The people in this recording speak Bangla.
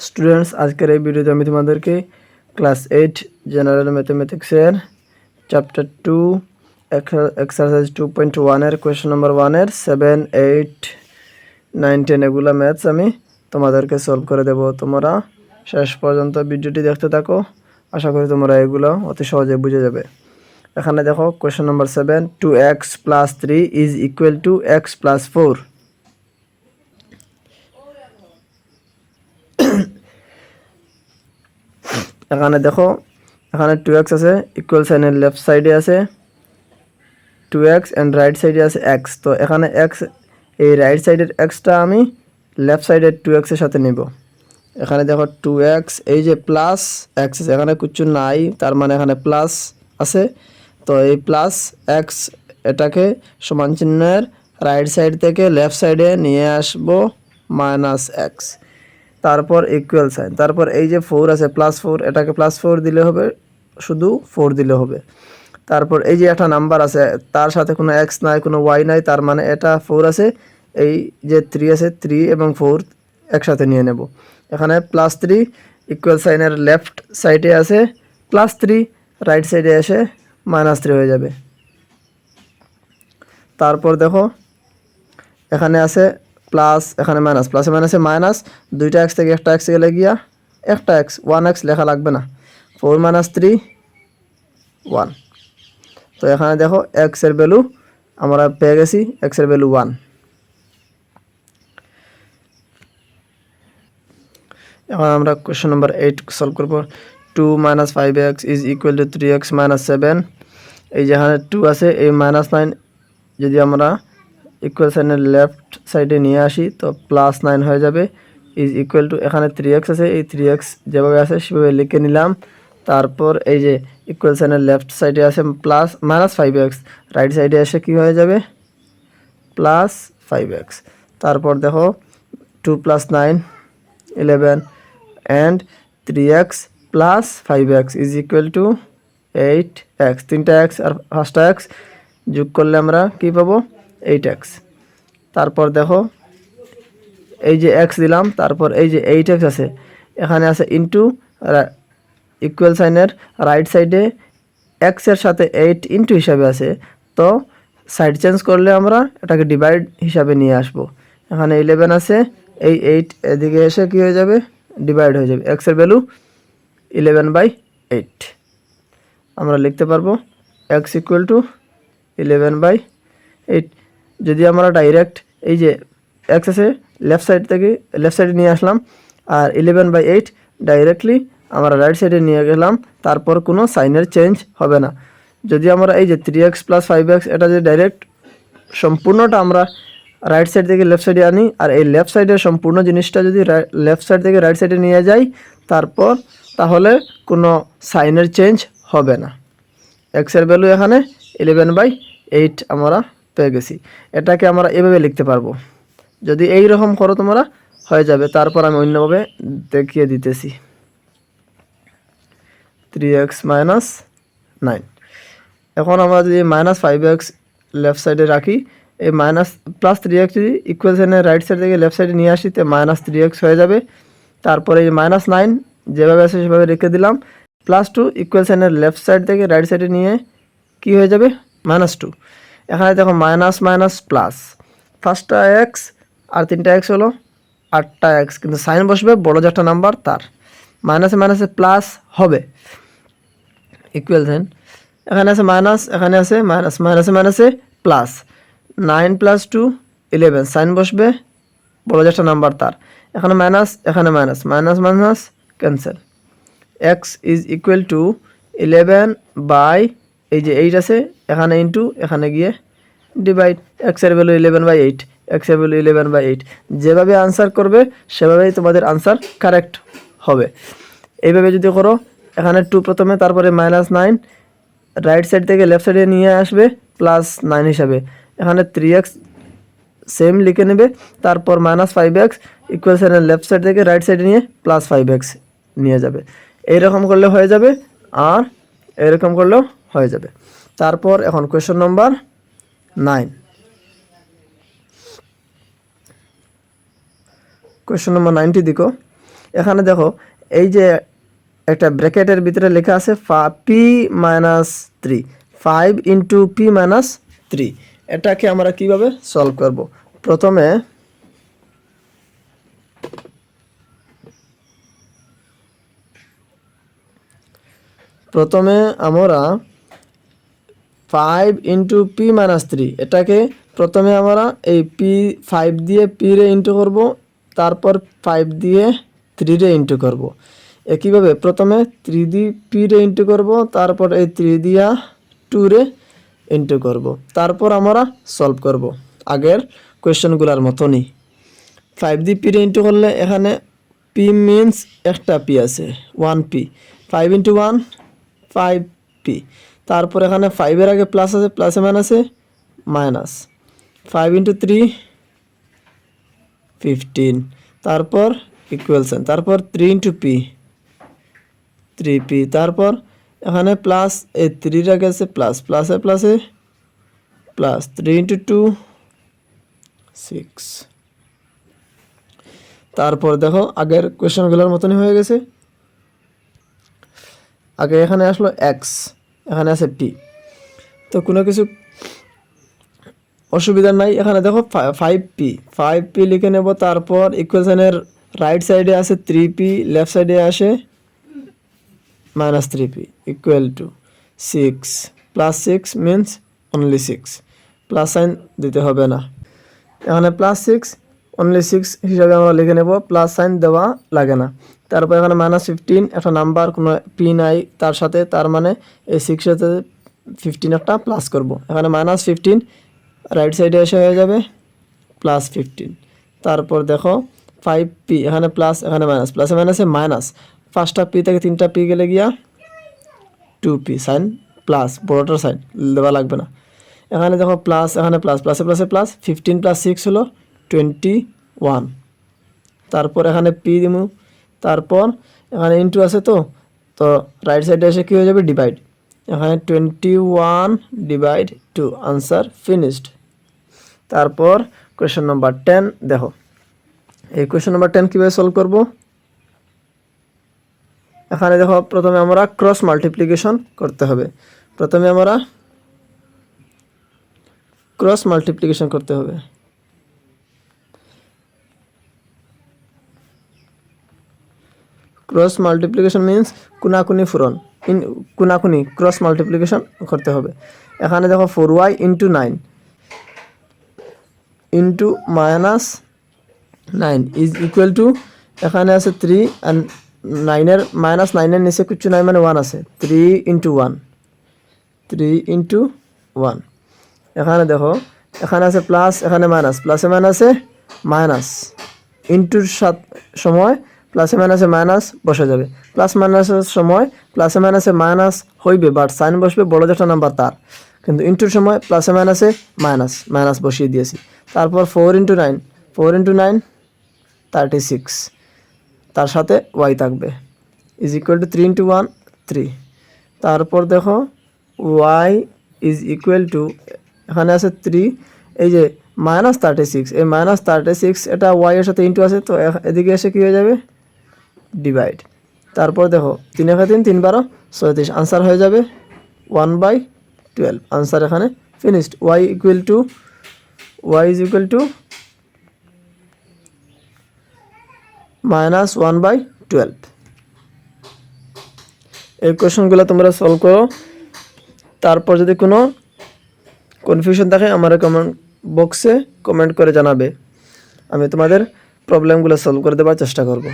স্টুডেন্টস আজকের এই ভিডিওতে আমি তোমাদেরকে class eight general ম্যাথমেটিক্সের chapter two exercise two point ওয়ানের কোয়েশ্চেন নম্বর ওয়ানের সেভেন এইট নাইন টেন এগুলো ম্যাথস আমি তোমাদেরকে সলভ করে দেব। তোমরা শেষ পর্যন্ত ভিডিওটি দেখতে থাকো। আশা করি তোমরা এগুলো অতি সহজে বুঝে যাবে। এখানে দেখো question number seven two x plus three is equal to x plus four এখানে দেখো, এখানে টু এক্স আছে ইকুয়াল সাইনের লেফট সাইডে আছে টু এক্স অ্যান্ড রাইট সাইডে আছে এক্স তো এখানে এক্স এই রাইট সাইডের এক্সটা আমি লেফট সাইডের টু এক্সের সাথে নিব। এখানে দেখো টু এক্স এই যে প্লাস এক্স আছে এখানে কিছু নাই, তার মানে এখানে প্লাস আছে। তো এই প্লাস এক্স এটাকে সমান চিহ্নের রাইট সাইড থেকে লেফট সাইডে নিয়ে আসব মাইনাস এক্স তারপর ইকুয়াল সাইন তারপর এই যে ফোর আছে প্লাস ফোর এটাকে প্লাস ফোর দিলে হবে, শুধু ফোর দিলে হবে। তারপর এই যে একটা নাম্বার আছে, তার সাথে কোনো এক্স নাই, কোনো ওয়াই নাই, তার মানে এটা ফোর আছে, এই যে থ্রি আছে থ্রি এবং ফোর একসাথে নিয়ে নেব। এখানে প্লাস থ্রি ইকুয়াল সাইনের লেফট সাইডে আছে প্লাস থ্রি রাইট সাইডে এসে মাইনাস থ্রি হয়ে যাবে। তারপর দেখো, এখানে আছে প্লাস এখানে মাইনাস প্লাসে মাইনাসে মাইনাস দুইটা এক্স থেকে একটা এক্স গেলে গিয়া একটা এক্স ওয়ান এক্স লেখা লাগবে না। ফোর মাইনাস থ্রি ওয়ান তো এখানে দেখো এক্সের ভ্যালু আমরা পেয়ে গেছি এক্সের ভ্যালু ওয়ান এখন আমরা কোয়েশ্চেন নাম্বার এইট সলভ করব। Two minus five x is equal to three x minus seven এই যেখানে টু আছে, এই মাইনাস নাইন যদি আমরা ইকুয়াল সাইনের লেফট সাইডে নিয়ে আসি, তো প্লাস নাইন হয়ে যাবে ইজ ইকুয়াল টু এখানে থ্রি এক্স আছে, এই থ্রি এক্স যেভাবে আছে সেভাবে লিখে নিলাম, তারপর এই যে ইকুয়াল সাইনের লেফট সাইডে আছে plus minus five x right সাইডে এসে কী হয়ে যাবে? প্লাস ফাইভ এক্স তারপর দেখো two plus nine eleven and three x plus five x is equal to eight x তিনটা এক্স আর পাঁচটা এক্স যোগ করলে আমরা কী পাবো? এইট এক্স তারপর দেখো, এই যে এক্স দিলাম, তারপর এই যে এইট এক্স আছে। এখানে আছে ইন্টু ইকুয়াল সাইনের রাইট সাইডে এক্সের সাথে এইট ইন্টু হিসাবে আছে। তো সাইড চেঞ্জ করলে আমরা এটাকে ডিভাইড হিসাবে নিয়ে আসব। এখানে ইলেভেন আছে, এই এইট এদিকে এসে কী হয়ে যাবে? ডিভাইড হয়ে যাবে। এক্সের ভ্যালু ইলেভেন বাই এইট আমরা লিখতে পারব x equal to eleven by eight যদি আমরা ডাইরেক্ট এই যে আছে লেফট সাইড থেকে লেফট সাইডে নিয়ে আসলাম আর ইলেভেন বাই এইট ডাইরেক্টলি আমরা রাইট সাইডে নিয়ে গেলাম, তারপর কোনো সাইনের চেঞ্জ হবে না। যদি আমরা এই যে three x plus five x এটা যে ডাইরেক্ট সম্পূর্ণটা আমরা রাইট সাইড থেকে লেফট সাইডে আনি, আর এই লেফট সাইডের সম্পূর্ণ জিনিসটা যদি লেফট সাইড থেকে রাইট সাইডে নিয়ে যাই, তারপর তাহলে কোনো সাইনের চেঞ্জ হবে না। এক্সের ভ্যালু এখানে ইলেভেন বাই এইট আমরা পেয়ে গেছি। এটাকে আমরা এভাবে লিখতে পারব। যদি এই রকম করো তোমরা, হয়ে যাবে। তারপর আমি অন্যভাবে দেখিয়ে দিতেছি। থ্রি এক্স মাইনাস নাইন এখন আমরা যদি মাইনাস ফাইভ এক্স লেফট সাইডে রাখি, এই মাইনাস প্লাস থ্রি এক্স যদি ইকুয়াল সাইনের রাইট সাইড থেকে লেফট সাইডে নিয়ে আসি, তো মাইনাস থ্রি এক্স হয়ে যাবে। তারপরে এই মাইনাস নাইন যেভাবে আছে সেভাবে রেখে দিলাম। প্লাস টু ইকুয়াল সাইনের লেফট সাইড থেকে রাইট সাইডে নিয়ে কি হয়ে যাবে? মাইনাস টু এখানে দেখো মাইনাস মাইনাস প্লাস ফার্স্টটা এক্স আর তিনটা এক্স হলো আটটা এক্স কিন্তু সাইন বসবে বড় যেটা নাম্বার তার। মাইনাসে মাইনাসে প্লাস হবে। ইকুয়াল সাইন এখানে আছে মাইনাস এখানে আছে মাইনাস মাইনাসে মাইনাসে plus nine plus two eleven sign বসবে বড় যেটা নাম্বার তার। এখানে মাইনাস এখানে minus minus minus cancel x is equal to eleven by এই যে এইট আছে, এখানে ইন্টু এখানে গিয়ে ডিভাইড এক্সের ভ্যালু ইলেভেন বাই এইট এক্সের ভ্যালু ইলেভেন বাই এইট যেভাবে আনসার করবে, সেভাবেই তোমাদের আনসার কারেক্ট হবে। এইভাবে যদি করো, এখানে টু প্রথমে, তারপরে মাইনাস নাইন রাইট সাইড থেকে লেফট সাইডে নিয়ে আসবে প্লাস নাইন হিসাবে। এখানে থ্রি এক্স সেম লিখে নেবে, তারপর মাইনাস ফাইভ এক্স ইকুয়াল সাইনের লেফট সাইড থেকে রাইট সাইডে নিয়ে প্লাস ফাইভ এক্স নিয়ে যাবে। এইরকম করলে হয়ে যাবে, আর এরকম করলেও হয়ে যাবে। তারপর এখন question number nine question number ninety দিকো এখানে দেখো, এই যে একটা ব্র্যাকেটের ভিতরে লেখা আছে P minus three. Five into P minus three. এটাকে আমরা কীভাবে সলভ করব? প্রথমে প্রথমে আমরা five into P minus three এটাকে প্রথমে আমরা এই পি ফাইভ দিয়ে পি রে ইন্টু করব, তারপর ফাইভ দিয়ে থ্রি রে ইন্টু করব। একইভাবে প্রথমে থ্রি দি পি রে ইন্টু করব, তারপর এই থ্রি দিয়া টু রে ইন্টু করব। তারপর আমরা সলভ করব আগের কোয়েশ্চেনগুলোর মতনই। ফাইভ দি পি রে ইন্টু করলে এখানে পি মিনস একটা পি আছে one P five into one five P তারপর এখানে ফাইভের আগে প্লাস আছে প্লাসে মাইনাসে minus five into three fifteen তারপর ইকুয়াল তারপর three into P three P তারপর এখানে প্লাস এই থ্রির আগে আছে প্লাস প্লাসে প্লাসে plus three into two six তারপর দেখো আগের কোয়েশনগুলোর মতনই হয়ে গেছে। আগে এখানে আসলো এক্স এখানে আছে পি তো কোনো কিছু অসুবিধা নাই। এখানে দেখো ফাইভ পি ফাইভ পি লিখে নেব, তারপর ইকুয়েশনের রাইট সাইডে আছে থ্রি পি লেফট সাইডে আসে minus three P equal to six plus six means only six plus sign দিতে হবে না। এখানে প্লাস সিক্স অনলি সিক্স হিসাবে আমরা লিখে নেব প্লাস সাইন দেওয়া লাগে না। তারপর এখানে মাইনাস ফিফটিন একটা নাম্বার কোনো পি নাই তার সাথে, তার মানে এই সিক্সের সাথে ফিফটিন একটা প্লাস করব। এখানে মাইনাস ফিফটিন রাইট সাইডে এসে হয়ে যাবে প্লাস ফিফটিন তারপর দেখো ফাইভ পি এখানে প্লাস এখানে মাইনাস প্লাসে মাইনাসে মাইনাস পাঁচটা পি থেকে তিনটা পি গেলে গিয়া টু পি সাইন প্লাস বড়োটার সাইন দেওয়া লাগবে না। এখানে দেখো প্লাস এখানে প্লাস প্লাসে প্লাসে প্লাস ফিফটিন প্লাস সিক্স হলো টোয়েন্টি ওয়ান তারপর এখানে পি দিমু। তারপর এখানে ইন্টু আছে তো তো রাইট সাইডে এসে কী হয়ে যাবে? ডিভাইড এখানে twenty one divide two answer finished তারপর কোয়েশ্চেন নাম্বার টেন দেখো। এই কোয়েশ্চেন নাম্বার টেন কীভাবে সলভ করব? এখানে দেখো, প্রথমে আমরা ক্রস মাল্টিপ্লিকেশন করতে হবে। প্রথমে আমরা ক্রস মাল্টিপ্লিকেশন করতে হবে। ক্রস মাল্টিপ্লিকেশন মিন্স কুনাকুনি ফুরন ইন কুনাকুনি ক্রস মাল্টিপ্লিকেশন করতে হবে। এখানে দেখো four y into nine into minus nine is equal to এখানে আছে থ্রি অ্যান্ড নাইনের মাইনাস নাইনের নিচে কিছু নাই মানে ওয়ান আছে। Three into one three into one এখানে দেখো, এখানে আছে প্লাস এখানে মাইনাস প্লাসে মাইনাসে মাইনাস ইন্টুর সাত সময় প্লাসে মাইনাসে মাইনাস বসে যাবে। প্লাস মাইনাসের সময় প্লাসে মাইনাসে মাইনাস হইবে বাট সাইন বসবে, বড় যেটা নাম্বার তার। কিন্তু ইন্টুর সময় প্লাসে মাইনাসে মাইনাস মাইনাস বসিয়ে দিয়েছি। তারপর four into nine four into nine thirty six তার সাথে ওয়াই থাকবে। Is equal to three into one three তারপর দেখো ওয়াই ইজ ইকুয়াল টু এখানে আছে থ্রি এই যে মাইনাস থার্টি সিক্স এই মাইনাস থার্টি সিক্স এটা ওয়াইয়ের সাথে ইন্টু আছে, তো এদিকে এসে কী হয়ে যাবে? ডিভাইড তারপর দেখো, তিন একে তিন তিন বারো, ছয়ত্রিশ। আনসার হয়ে যাবে ওয়ান বাই টুয়েলভ আনসার এখানে finished y equal to y is equal to minus one by twelve এই কোয়েশনগুলো তোমরা সলভ করো। তারপর যদি কোনো কনফিউশন থাকে, আমার কমেন্ট বক্সে কমেন্ট করে জানাবে। আমি তোমাদের প্রবলেমগুলো সলভ করে দেওয়ার চেষ্টা করব।